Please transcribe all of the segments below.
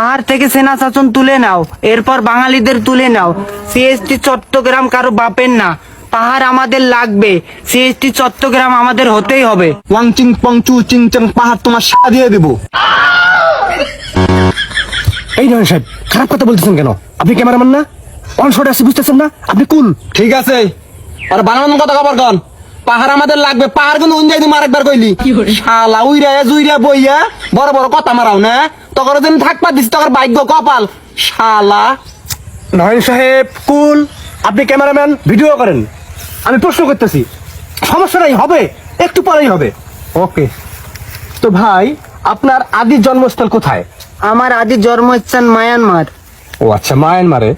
পাহাড় থেকে সেনা শাসন তুলে নাও এরপর বাঙালিদের তুলে নাও। সিএসটি চট্টগ্রাম কারও বাপের না পাহাড় আমাদের লাগবে। সিএসটি চট্টগ্রাম আমাদের হতেই হবে। পাহাড় তোমার দিয়ে দেবো। এই নয় সাহেব খারাপ কথা বলতেছেন কেন? আপনি ক্যামেরাম্যান না? অন শট আসছে বুঝতেছেন না? আপনি কুল ঠিক আছে। আর বানানোর কথা খবর কন। পাহাড় আমাদের লাগবে পাহাড় কিন্তু উঞ্জাই দিম আরেকবার কইলি। শালা উইরা জুইরা বইয়া বড় বড় কথা মারাও না। তখন যেন থাকবা দিস তখন ভাগ্য কপাল। শালা। নয়ন সাহেব কুল আপনি ক্যামেরাম্যান ভিডিও করেন। আমি প্রশ্ন করতেছি সমস্যা নাই হবে একটু পরেই হবে। ওকে। তো ভাই আপনার আদি জন্মস্থল কোথায়? আমার আদি জন্মস্থান মায়ানমার। ও আচ্ছা মায়ানমারে।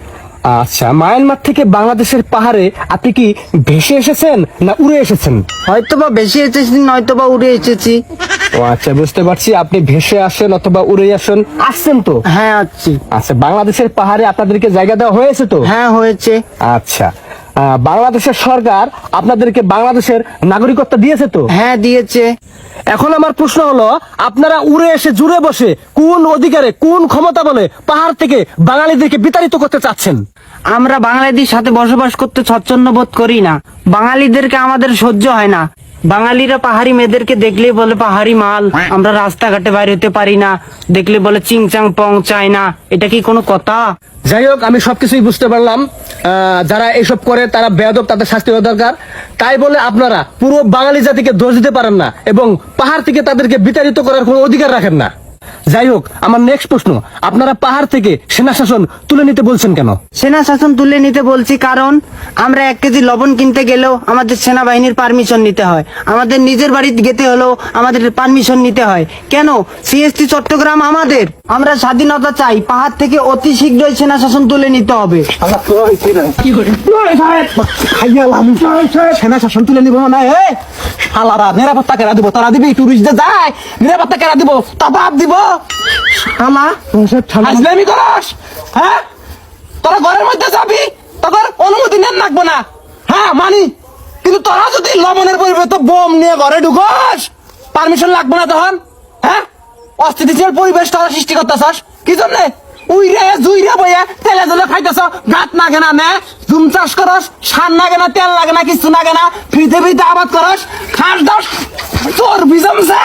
আচ্ছা মায়ানমার থেকে বাংলাদেশের পাহাড়ে আপনি কি ভেসে এসেছেন না উড়ে এসেছেন? হয়তো বা বেশি এসেছি নয়তো বা উড়ে এসেছি। ও আচ্ছা বুঝতে পারছি। আপনি ভেসে আসেন অথবা উড়ে আসেন। আসছেন তো? হ্যাঁ আছি আচ্ছা বাংলাদেশের পাহাড়ে আপনাদেরকে জায়গা দেওয়া হয়েছে তো? হ্যাঁ হয়েছে। আচ্ছা আহ, বাংলাদেশের সরকার আপনাদেরকে বাংলাদেশের নাগরিকত্ব দিয়েছে তো? হ্যাঁ দিয়েছে। এখন আমার প্রশ্ন হলো আপনারা উড়ে এসে জুড়ে বসে কোন অধিকারে কোন ক্ষমতা বলে পাহাড় থেকে বাঙালিদেরকে বিতাড়িত করতে চাচ্ছেন? আমরা বাঙালিদের সাথে বসবাস করতে স্বচ্ছন্দ বোধ করি না। বাঙালিদেরকে আমাদের সহ্য হয় না। বাঙালিরা পাহাড়ি মেয়েদেরকে দেখলে বলে পাহাড়ি মাল, আমরা রাস্তাঘাটে বাইরে হতে পারি না। দেখলে বলে চিংচাং, পং চায় না এটা কি কোনো কথা? যাই হোক, আমি সবকিছুই বুঝতে পারলাম। যারা এসব করে, তারা বেয়াদব, তাদের শাস্তি হওয়া দরকার। তাই বলে আপনারা পুরো বাঙালি জাতিকে দোষ দিতে পারেন না এবং পাহাড় থেকে তাদেরকে বিতাড়িত করার কোনো অধিকার রাখেন না। যাই হোক আমার নেক্সট প্রশ্ন। আপনারা পাহাড় থেকে সেনা শাসন তুলে নিতে বলছেন কেন? সেনা শাসন তুলে নিতে বলছি কারণ আমরা এক কেজি লবণ কিনতে গেলেও আমাদের সেনাবাহিনীর পারমিশন নিতে হয়। আমাদের নিজের বাড়িতে যেতে হলেও আমাদের পারমিশন নিতে হয়। কেন? সিএসটি চট্টগ্রাম আমাদের। আমরা স্বাধীনতা চাই পাহাড় থেকে অতি শীঘ্রই সেনা শাসন তুলে নিতে হবে। সেনা শাসন তুলে নিব না এ শালারা নিরাপত্তা কেরা দিব তারা দিবি টুরিস্টদের যায় নিরাপত্তা কেরা দিব তবাব দিব। শালা হাজলামি করস হ্যাঁ? তোরা ঘরের মধ্যে যাবি তোর অনুমতি নেন লাগবো না। হ্যাঁ মানি। কিন্তু তোরা যদি লবণের পরিবর্তে বোম নিয়ে ঘরে ঢুকস পারমিশন লাগবে না তখন হ্যাঁ? অস্থিতিশীল পরিবেশ তোরা সৃষ্টি করতেছস। কি জন্য? উইরে জুইরে বইয়ে তেলে জলে খাইতেছ। গাত নাগে না নে জুম চাষ করস সার লাগে না তেল লাগে না কিছু না ফ্রিতে আবাদ করস খাস দাস তোর বিজমছে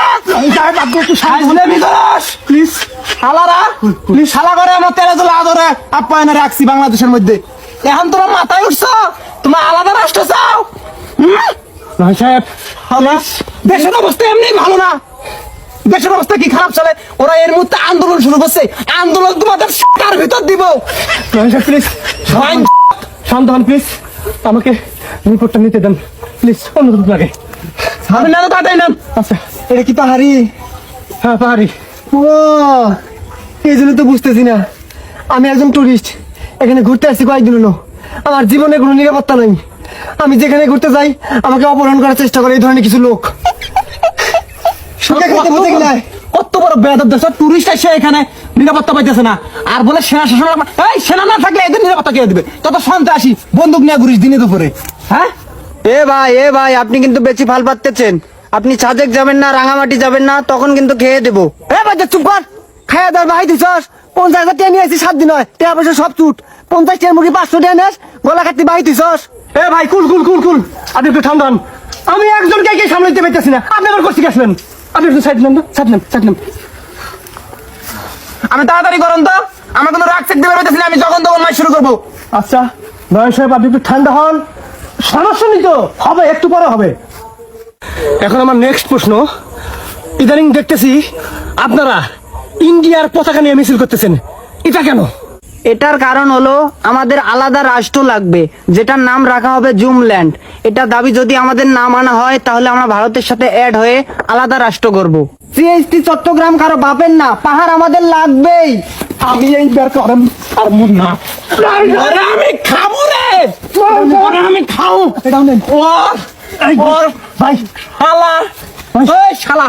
প্লিজ। শালারা প্লিজ শালা করে আমার তেলে জলে আদরে আপ্যায়নে রাখছি বাংলাদেশের মধ্যে। এখন তোমার মাথায় উঠছ? তোমার আলাদা রাষ্ট্র চাও? সাহেব দেশের অবস্থা এমনি ভালো না। দেশের অবস্থা কি খারাপ চলে? ওরা এর মুহূর্তে আন্দোলন শুরু করছে। আন্দোলন তোমাদের কার ভিতর দিব। প্লিজ। শান্ত হন প্লিজ। আমাকে রিপোর্টটা নিতে দেন। প্লিজ অনুরোধ লাগে আপনি না তাড়াতাড়ি নেন। আচ্ছা। এটা কি পাহাড়ি? হ্যাঁ পাহাড়ি। ও এই জন্য তো বুঝতেছি না। আমি একজন টুরিস্ট এখানে ঘুরতে আসছি কয়েকদিন হলো। আমার জীবনে কোনো নিরাপত্তা নাই। আমি যেখানে ঘুরতে যাই আমাকে অপহরণ করার চেষ্টা করে এই ধরনের কিছু লোক। কত বড় বেদব দেশ। টুরিস্ট এসে এখানে নিরাপত্তা পাইতেছে না। আর বলে সেনা শাসন এই সেনা না থাকলে এদের নিরাপত্তা কে দিবে? তত সন্ত্রাসী বন্দুক নিয়ে ঘুরিস দিনে দুপুরে। হ্যাঁ? এ ভাই এ ভাই আপনি কিন্তু বেশি ফাল পাচ্তেছেন আপনি সাজেক যাবেন না রাঙামাটি যাবেন না তখন কিন্তু খেয়ে দেবো। এ বাচ্চা চুপ কর। বাহাই দিছস। পঞ্চাশ হাজার টিয়া নিয়ে আসছি সাত দিন হয়। টিয়া পয়সা সব চুট। পঞ্চাশ টিয়ার মুরগি পাঁচশো টিয়া নেস গলা খাতি বাহাই দিছস। এ ভাই কুল কুল কুল কুল। আপনি একটু ঠান্ডা হন। আমি একজনকে কে সামলাইতে পারতেছি না। আপনি আবার করছি আসলেন আপনি একটু সাইড নেন তো সাইড নেন সাইড নেন। আমি তাড়াতাড়ি করুন তো। আমার কোনো রাগ চেক দেবে পাইতেছি না আমি যখন তখন মাই শুরু করব। আচ্ছা নয় সাহেব আপনি একটু ঠান্ডা হন। সমস্যা নেই তো হবে একটু পরে হবে। এখন আমার নেক্সট প্রশ্ন। ইদানিং দেখতেছি আপনারা ইন্ডিয়ার পতাকা নিয়ে মিছিল করতেছেন। এটা কেন? এটার কারণ হলো আমাদের আলাদা রাষ্ট্র লাগবে যেটার নাম রাখা হবে জুমল্যান্ড। এটা দাবি যদি আমাদের না মানা হয় তাহলে আমরা ভারতের সাথে অ্যাড হয়ে আলাদা রাষ্ট্র করব সিএসটি চট্টগ্রাম কারও বাপের না পাহাড় আমাদের লাগবেই। আমি এই বের করেন আর মুখ না। আমি খাব রে! আমি খাও এটাও নেন। ও ওর ভাই। শালা। এই শালা।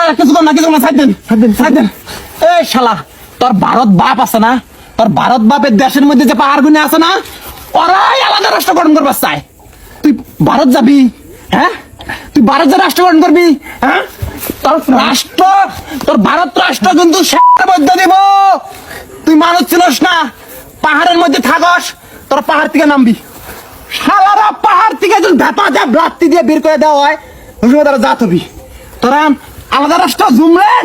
এই কিছু না কিছু না সাইড দেন। সাইড দেন। এই শালা তোর ভারত বাপ আছে না? আর ভারত বাপের দেশের মধ্যে যে পাহাড় গুনে আছে না, ওরাই আলাদা রাষ্ট্র গঠন করবার চায়। তুই ভারত যাবি হ্যাঁ? তুই ভারত যে রাষ্ট্র গঠন করবি হ্যাঁ? তোর রাষ্ট্র, তোর ভারত রাষ্ট্র কিন্তু সেটার মধ্যে দিব। তুই মানুষ ছিলস না, পাহাড়ের মধ্যে থাকস, তোর পাহাড় থেকে নামবি। সারারা পাহাড় থেকে যদি ভেপা যা ব্লাত্তি দিয়ে বের করে দেওয়া হয় ওই তারা জাত হবি। তোরা আলাদা রাষ্ট্র জুমলেন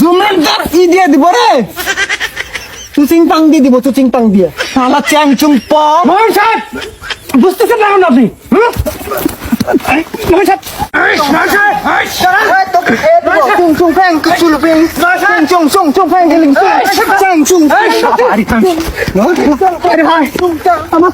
জুমলেন তার ই দিয়ে দিব রে। চুচিং পাং দিয়ে দিব চুচিং পাং দিয়ে শালা চ্যাং চুং প মহিন সাহেব বুঝতেছেন না এখন আপনি মহিন সাহেব আমার